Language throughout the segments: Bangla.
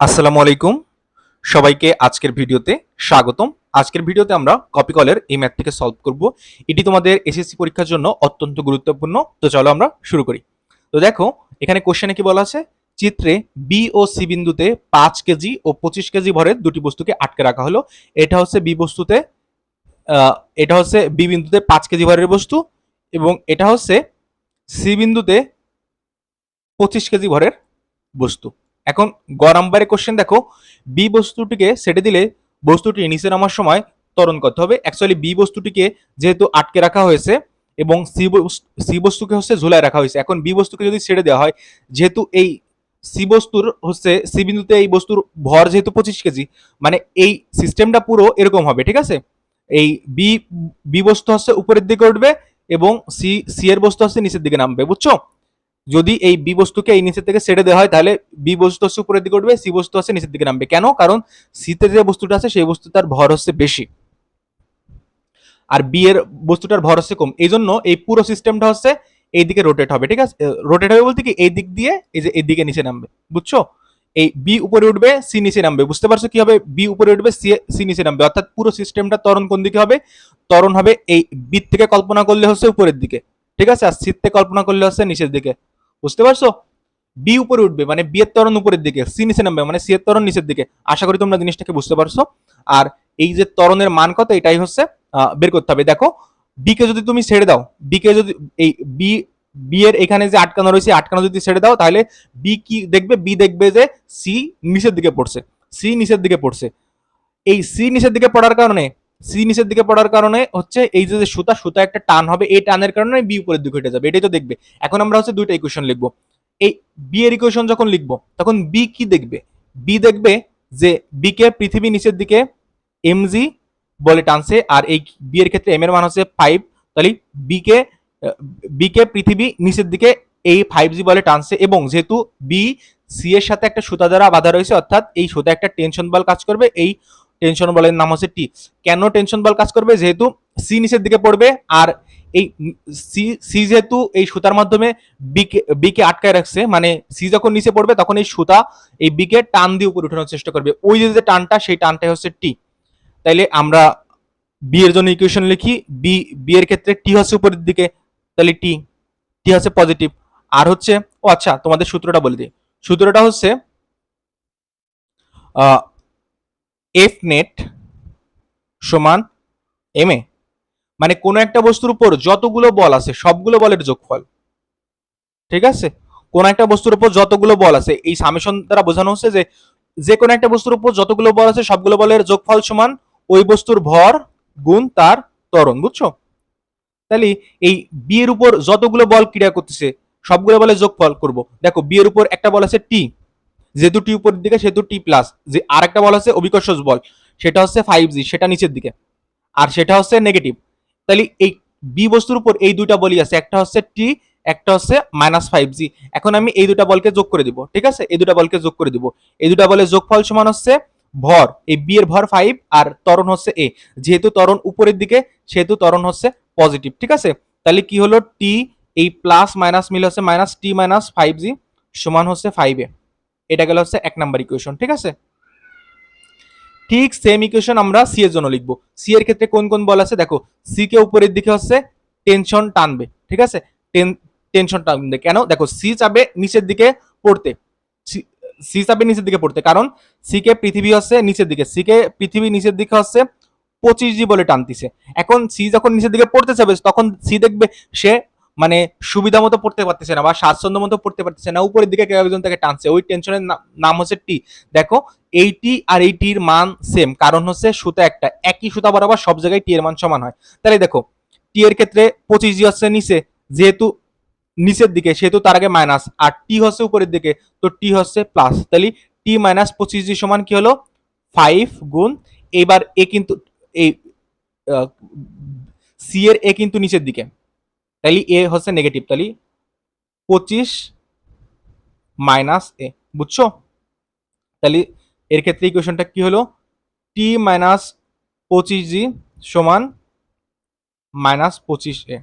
আসসালামু আলাইকুম। সবাইকে আজকের ভিডিওতে স্বাগতম। আজকের ভিডিওতে আমরা কপি কলের এই ম্যাথ থেকে সলভ করব। এটি তোমাদের এসএসসি পরীক্ষার জন্য অত্যন্ত গুরুত্বপূর্ণ। তো চলো আমরা শুরু করি। তো দেখো, এখানে কোশ্চেনে কি বলা আছে? চিত্রে বি ও সি বিন্দুতে পাঁচ কেজি ও পঁচিশ কেজি ভরের দুটি বস্তুকে আটকে রাখা হলো। এটা হচ্ছে বি বস্তুতে এটা হচ্ছে বি বিন্দুতে পাঁচ কেজি ভরের বস্তু এবং এটা হচ্ছে সি বিন্দুতে পঁচিশ কেজি ভরের বস্তু। এখন গ নাম্বারে কোশ্চেন দেখো বি বস্তুটিকে সেটে দিলে বস্তুটি নিচে নামার সময় ত্বরণ করতে হবে। অ্যাকচুয়ালি বি বস্তুটিকে যেহেতু আটকে রাখা হয়েছে এবং সি সি বস্তুকে হচ্ছে ঝুলায় রাখা হয়েছে। এখন বি বস্তুকে যদি ছেড়ে দেওয়া হয়, যেহেতু এই সি বস্তুর হচ্ছে সি বিন্দুতে এই বস্তুর ভর যেহেতু পঁচিশ কেজি মানে এই সিস্টেমটা পুরো এরকম হবে, ঠিক আছে? এই বি বি বস্তু হচ্ছে উপরের দিকে উঠবে এবং সি সি এর বস্তু হচ্ছে নিচের দিকে নামবে, বুঝছ? যদি এই বি বস্তুকে এই নিচের থেকে ছেড়ে দেওয়া হয়, তাহলে বি বস্তু হচ্ছে উপরের দিকে উঠবে সি বস্তু হচ্ছে নিচের দিকে নামবে। কেন? কারণ সিতে যে বস্তুটা আছে, সেই বস্তুটার ভর হচ্ছে বেশি। আর বি এর বস্তুটার ভর হচ্ছে কম। এই জন্য এই পুরো সিস্টেমটা হচ্ছে এই দিকে রোটেট হবে, ঠিক আছে? রোটেট হবে বলতে কি? এই দিক দিয়ে, এই যে এই দিকে নিচে নামবে। বুঝছ? এই বি উপরে উঠবে সি নিচে নামবে। বুঝতে পারছ কি হবে? বি উপরে উঠবে সি সি নিচে নামবে। অর্থাৎ পুরো সিস্টেমটা ত্বরণ কোন দিকে হবে? ত্বরণ হবে এই বি থেকে কল্পনা করলে হচ্ছে উপরের দিকে। ঠিক আছে? আর সি থেকে কল্পনা করলে হচ্ছে নিচের দিকে। বুঝতে পারছ? বি উপরে উঠবে মানে বি এর ত্বরণ উপরের দিকে সি নিচে নামবে মানে সি এর ত্বরণ নিচের দিকে। আশা করি তোমরা জিনিসটাকে বুঝতে পারছ। আর এই যে ত্বরণের মান কত, এটাই হচ্ছে বের করতে হবে। দেখো বি কে যদি তুমি ছেড়ে দাও বি কে যদি, এই বি বি এর এখানে যে আটকানো রয়েছে, আটকানো যদি ছেড়ে দাও, তাহলে বি কি দেখবে? বি দেখবে যে সি নিচের দিকে পড়ছে সি নিচের দিকে পড়ছে। এই সি নিচের দিকে পড়ার কারণে সি নিচের দিকে পড়ার কারণে হচ্ছে এই যে সুতা সুতা একটা টান হবে, এই টানের কারণে বি উপরের দিকে উঠে যাবে, এটাই তো দেখবে। এখন আমরা হচ্ছে দুইটা ইকুয়েশন লিখব। এই বি এর ইকুয়েশন যখন লিখব, তখন বি কি দেখবে? বি দেখবে যে বি কে পৃথিবী নিচের দিকে এমজি বলে টানছে, আর এই বি এর ক্ষেত্রে এম এর মান হচ্ছে ফাইভ তাহলে বি কে বি কে পৃথিবী নিচের দিকে এই ফাইভ জি বলে টানছে, এবং যেহেতু বি সি এর সাথে একটা সুতা দ্বারা বাধা রয়েছে, অর্থাৎ এই সুতা একটা টেনশন বল কাজ করবে, এই টেনশন বলের নাম হচ্ছে টি। কেন টেনশন বল কাজ করবে? যেহেতু সি নিচের দিকে পড়বে আর এই সি সি যেহেতু এই সুতার মাধ্যমে বিকে বিকে আটকায় রাখছে মানে সি যখন নিচে পড়বে তখন এই সুতা এই বিকে টান দিয়ে উপরে উঠানোর চেষ্টা করবে। ওই যে টানটা, সেই টানটাই হচ্ছে টি। তাইলে আমরা বি এর জন্য ইকুয়েশন লিখি। বি বি এর ক্ষেত্রে টি হচ্ছে উপরের দিকে তাহলে টি টি হচ্ছে পজিটিভ আর হচ্ছে, ও আচ্ছা তোমাদের সূত্রটা বলে দিই। সূত্রটা হচ্ছে এফ নেট সমান এম এ মানে কোনো একটা বস্তুর উপর যতগুলো বল আছে, সবগুলো বলের যোগফল। ঠিক আছে? কোন একটা বস্তুর উপর যতগুলো বল আছে, এই সামেশন দ্বারা বোঝানো হচ্ছে যে যে কোনো একটা বস্তুর উপর যতগুলো বল আছে, সবগুলো বলের যোগফল সমান ওই বস্তুর ভর গুণ তার ত্বরণ, বুঝছ? তাহলে এই বি এর উপর যতগুলো বল ক্রিয়া করতেছে, সবগুলো বলে যোগফল করব। দেখো বি এর উপর একটা বল আছে টি যেহেতু টি উপরের দিকে সেহেতু টি প্লাস যে আর একটা বল হচ্ছে অবিকর্ষজ বল, সেটা হচ্ছে ফাইভ জি সেটা নিচের দিকে। আর সেটা হচ্ছে নেগেটিভ তাহলে এই বি বস্তুর উপর এই দুইটা বলই আছে, একটা হচ্ছে টি একটা হচ্ছে মাইনাস ফাইভ জি এখন আমি এই দুটা বলকে যোগ করে দিব, ঠিক আছে? এই দুটা বলকে যোগ করে দিব। এই দুটা বলের যোগফল সমান হচ্ছে ভর, এই বি এর ভর ফাইভ আর ত্বরণ হচ্ছে এ যেহেতু ত্বরণ উপরের দিকে, সেহেতু তরণ হচ্ছে পজিটিভ ঠিক আছে? তাহলে কি হলো? টি এই প্লাস মাইনাস মিলে হচ্ছে minus T minus five G সমান হচ্ছে ফাইভ এ এটা গেল হচ্ছে এক নাম্বার ইকুয়েশন ঠিক আছে? ঠিক সেম ইকুয়েশন আমরা সি এর জন্য লিখব। সি এর ক্ষেত্রে কোন কোন বল আছে? দেখো সি কে উপরের দিকে হচ্ছে টেনশন টানবে, ঠিক আছে? টেন টেনশন টানবে কেন? দেখো সি চাবে নিচের দিকে পড়তে সি চাবে নিচের দিকে পড়তে, কারণ সি কে পৃথিবী হচ্ছে নিচের দিকে সি কে পৃথিবী নিচের দিকে হচ্ছে পঁচিশ জি বলে টানতিছে। এখন সি যখন নিচের দিকে পড়তে যাবে তখন সি দেখবে সে মানে সুবিধা মতো পড়তে পারতেছে না বা স্বাচ্ছন্দ্য মতো পড়তে পারতেছে না, উপরের দিকে কেউ একজন তাকে টানছে। ওই টেনশনের নাম হচ্ছে টি দেখো এইটি আর এই টির মান সেম কারণ হচ্ছে সুতা একটা। একই সুতা বরাবর সব জায়গায় টি এর মান সমান হয়। তাহলে দেখো টি এর ক্ষেত্রে পঁচিশ জি হচ্ছে নিচে, যেহেতু নিচের দিকে, সেহেতু তার আগে মাইনাস আর টি হচ্ছে উপরের দিকে, তো টি হচ্ছে প্লাস তাহলে টি মাইনাস পঁচিশ জি সমান কি হলো? ফাইভ গুণ, এবার এ কিন্তু এই সি এর এ কিন্তু নিচের দিকে। তাহলে এ হচ্ছে নেগেটিভ তাহলে পঁচিশ মাইনাস এ, বুঝছ? তাহলে এর ক্ষেত্রে ইকুয়েশনটা কি হলো? টি মাইনাস পঁচিশ জি সমান মাইনাস পঁচিশ এ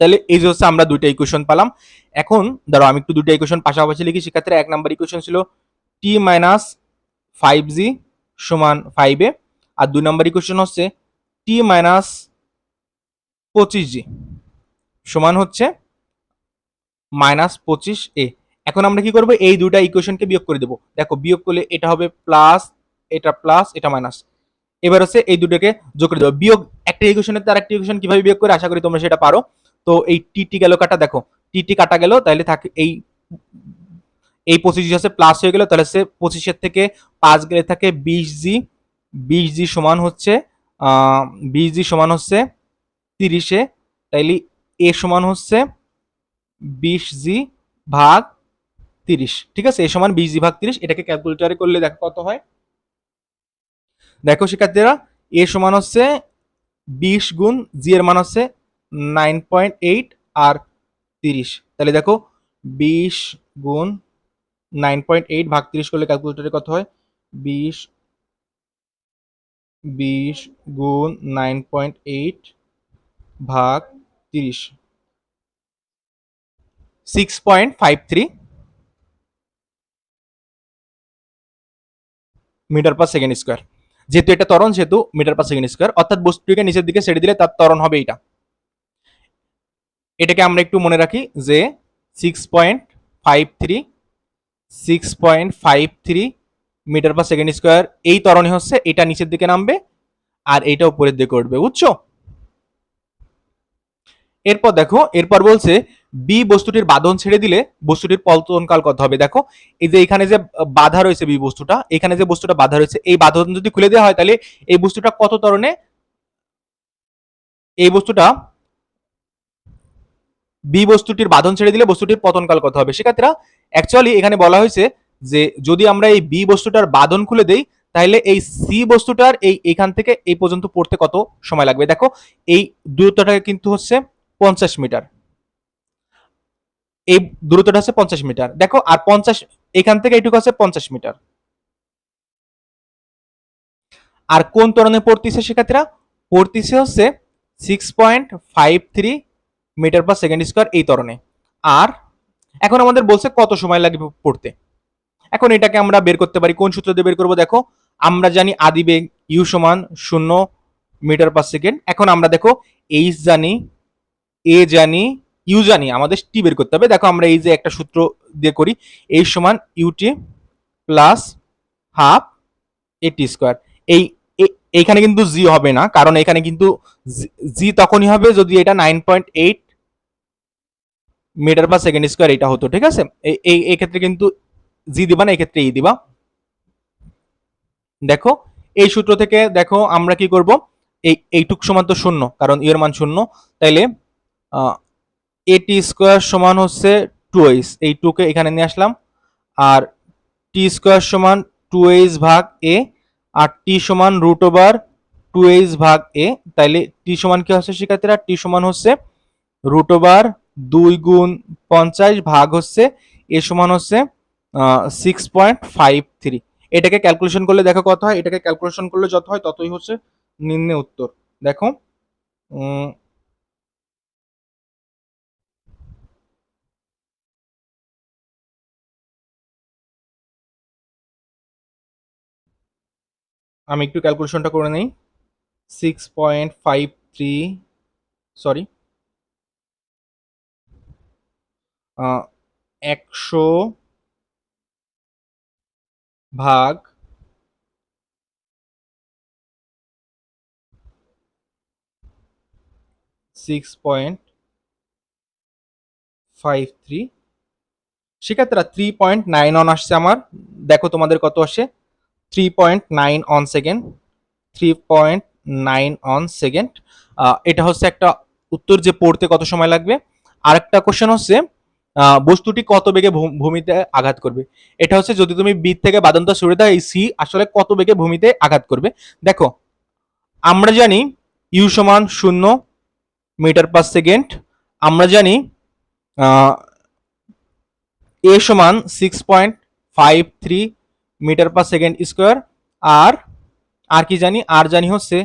তাহলে এই যে হচ্ছে আমরা দুইটা ইকুয়েশন পেলাম। এখন ধরো আমি একটু দুইটা ইকুয়েশন পাশাপাশি লিখি। সেক্ষেত্রে এক নাম্বার ইকুয়েশন ছিল টি মাইনাস ফাইভ জি সমান ফাইভ এ আর দুই নাম্বার ইকুয়েশন হচ্ছে টি মাইনাস পঁচিশ জি সমান হচ্ছে মাইনাস পঁচিশ এ। এখন আমরা কি করব? এই দুটা ইকুয়েশনকে বিয়োগ করে দেবো। দেখো, বিয়োগ করলে এটা হবে প্লাস এটা প্লাস এটা মাইনাস এবার হচ্ছে এই দুটোকে যোগ করে দেবো। বিয়োগ একটা ইকুয়েশনের তার একটা ইকুয়েশন কীভাবে বিয়োগ করে? আশা করি তোমরা সেটা পারো। তো এই টি গেল কাটা, দেখো টি টি কাটা গেল, তাহলে থাকে এই এই পঁচিশ হচ্ছে প্লাস হয়ে গেল, তাহলে সে পঁচিশের থেকে পাঁচ গেলে থাকে বিশ জি। বিশ জি সমান হচ্ছে বিশ জি সমান হচ্ছে তিরিশে। তাইলে এ সমান হচ্ছে বিশ জি ভাগ তিরিশ। ঠিক আছে? এ সমান বিশ জি ভাগ তিরিশ। এটাকে ক্যালকুলেটারে করলে দেখো কত হয়? দেখো শিক্ষার্থীরা, এ সমান হচ্ছে বিশ গুণ জি এর মান হচ্ছে নাইন পয়েন্ট এইট আর তিরিশ। তাহলে দেখো, বিশ গুণ নাইন পয়েন্ট এইট ভাগ তিরিশ করলে ক্যালকুলেটারে কত হয়? বিশ বিশ গুণ নাইন পয়েন্ট এইট ভাগ তিরিশ। Six point five three metre per second square যেহেতু এটা ত্বরণ, সেহেতু মিটার পার সেকেন্ড স্কোয়ার অর্থাৎ বস্তুটিকে নিচের দিকে ছেড়ে দিলে তার ত্বরণ হবে এটা এটাকে আমরা একটু মনে রাখি যে six point five three six point five three metre per second square এই ত্বরণে হচ্ছে এটা নিচের দিকে নামবে আর এইটা উপরের দিকে উঠবে, বুঝছ? এরপর দেখো, এরপর বলছে বি বস্তুটির বাঁধন ছেড়ে দিলে বস্তুটির পল্টনকাল কত হবে? দেখো, এই যে এখানে যে বাধা রয়েছে বি বস্তুটা, এখানে যে বস্তুটা বাধা রয়েছে, এই বাঁধন যদি খুলে দেওয়া হয়, তাহলে এই বস্তুটা কত ত্বরণে? এই বস্তুটা বি বস্তুটির বাঁধন ছেড়ে দিলে বস্তুটির পতনকাল কত হবে? সেক্ষেত্রে অ্যাকচুয়ালি এখানে বলা হয়েছে যে, যদি আমরা এই বি বস্তুটার বাঁধন খুলে দেই, তাহলে এই সি বস্তুটার এই এখান থেকে এই পর্যন্ত পড়তে কত সময় লাগবে? দেখো, এই দূরত্বটাকে কিন্তু হচ্ছে পঞ্চাশ মিটার। এই দূরত্বটা হচ্ছে পঞ্চাশ মিটার। দেখো, আর পঞ্চাশ, এখান থেকে এইটুকু আছে পঞ্চাশ মিটার। আর কোন ত্বরণে পড়তিছে শিক্ষার্থীরা? পড়তিছে হচ্ছে six point five three metre per second square এই ত্বরণে। আর এখন আমাদের বলছে কত সময় লাগবে পড়তে। এখন এটাকে আমরা বের করতে পারি। কোন সূত্র দিয়ে বের করব দেখো? আমরা জানি আদি বেগ ইউ সমান শূন্য মিটার পার সেকেন্ড এখন আমরা দেখো এইচ জানি এ জানি ইউ জানি, আমাদের টি বের করতে হবে। দেখো আমরা এই যে একটা সূত্র দিয়ে করি এই সমান U T plus half A T square এই এইখানে কিন্তু জি হবে না, কারণ এখানে কিন্তু জি তখনই হবে যদি এটা nine point eight metre per second square এটা হতো, ঠিক আছে? এই এই ক্ষেত্রে কিন্তু জি দিবা না এই ক্ষেত্রে ই দিবা। দেখো, এই সূত্র থেকে দেখো আমরা কি করব? এই, এইটুক সমান তো শূন্য, কারণ ইয়ের মান শূন্য। তাইলে এটি স্কোয়ার সমান হচ্ছে টু এইচ, এই টুকে এখানে নিয়ে আসলাম। আর টি স্কোয়ার সমান টু এইচ ভাগ এ, আর টি সমান রুট ওভার টু এইচ ভাগ এ, তাইলে টি সমান কি হচ্ছে শিক্ষার্থীরা? টি সমান হচ্ছে রুট ওভার দুই গুণ পঞ্চাশ ভাগ হচ্ছে এ সমান হচ্ছে সিক্স পয়েন্ট ফাইভ থ্রি এটাকে ক্যালকুলেশন করলে দেখো কত হয়? এটাকে ক্যালকুলেশন করলে যত হয় ততই হচ্ছে নিম্নে উত্তর। দেখো আমি একটু ক্যালকুলেশনটা করে নেই। Six point five three sorry একশো ভাগ সিক্স পয়েন্ট ফাইভ থ্রি শিক্ষার্থীরা থ্রি পয়েন্ট নাইন অন আসছে আমার। দেখো তোমাদের কত আসে? Three point nine one second three point nine one second এটা হচ্ছে একটা উত্তর যে পড়তে কত সময় লাগবে? আরেকটা কোশ্চেন হচ্ছে বস্তুটি কত বেগে ভূমিতে আঘাত করবে? এটা হচ্ছে যদি তুমি বি থেকে বাদন্ত সরে দাও এই সি আসলে কত বেগে ভূমিতে আঘাত করবে? দেখো, আমরা জানি ইউ সমান শূন্য মিটার পার সেকেন্ড। আমরা জানি এ সমান six point five three metre per second square, আর আর কি জানি, আর জানি হচ্ছে,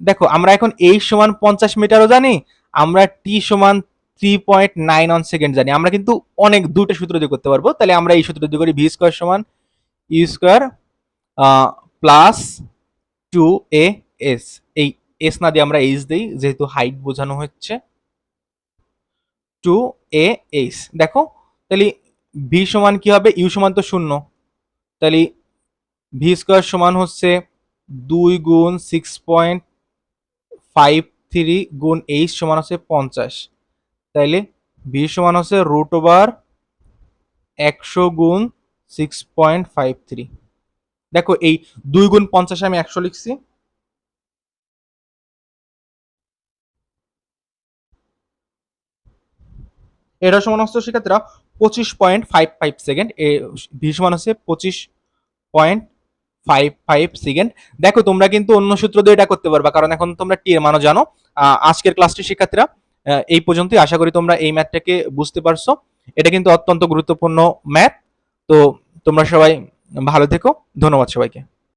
দেখো, আমরা এখন এই সমান পঞ্চাশ মিটারও জানি, আমরা টি সমান three point nine one second জানি। আমরা কিন্তু অনেক দুটো সূত্র দিয়ে করতে পারব, তাহলে আমরা এই সূত্র দিয়ে করি ভি স্কোয়ার সমান U square plus two A S এই এস না দিয়ে আমরা এইচ দিই, যেহেতু হাইট বোঝানো হচ্ছে। টু এ এইচ দেখো, তাহলে ভি সমান কি হবে? ইউ সমান তো শূন্য। তাহলে ভি স্কোয়ার সমান হচ্ছে দুই গুণ সিক্স পয়েন্ট ফাইভ থ্রি গুণ এইচ সমান হচ্ছে পঞ্চাশ। তাইলে ভি সমান হচ্ছে রুট ওভার একশো গুণ সিক্স পয়েন্ট ফাইভ থ্রি। দেখো এই দুই গুণ পঞ্চাশে আমি একশো লিখছি। এটা সমান হচ্ছে শিক্ষার্থীরা পঁচিশ পয়েন্ট ফাইভ ফাইভ সেকেন্ড এ ভি সমান হচ্ছে পঁচিশ পয়েন্ট ফাইভ ফাইভ সেকেন্ড দেখো, তোমরা কিন্তু অন্য সূত্র দিয়ে এটা করতে পারবা, কারণ এখন তোমরা টি এর মানও জানো। আজকের ক্লাসটি শিক্ষার্থীরা এই পর্যন্তই। আশা করি তোমরা এই ম্যাথটাকে বুঝতে পারছ। এটা কিন্তু অত্যন্ত গুরুত্বপূর্ণ ম্যাথ তো তোমরা সবাই ভালো থেকো। ধন্যবাদ সবাইকে।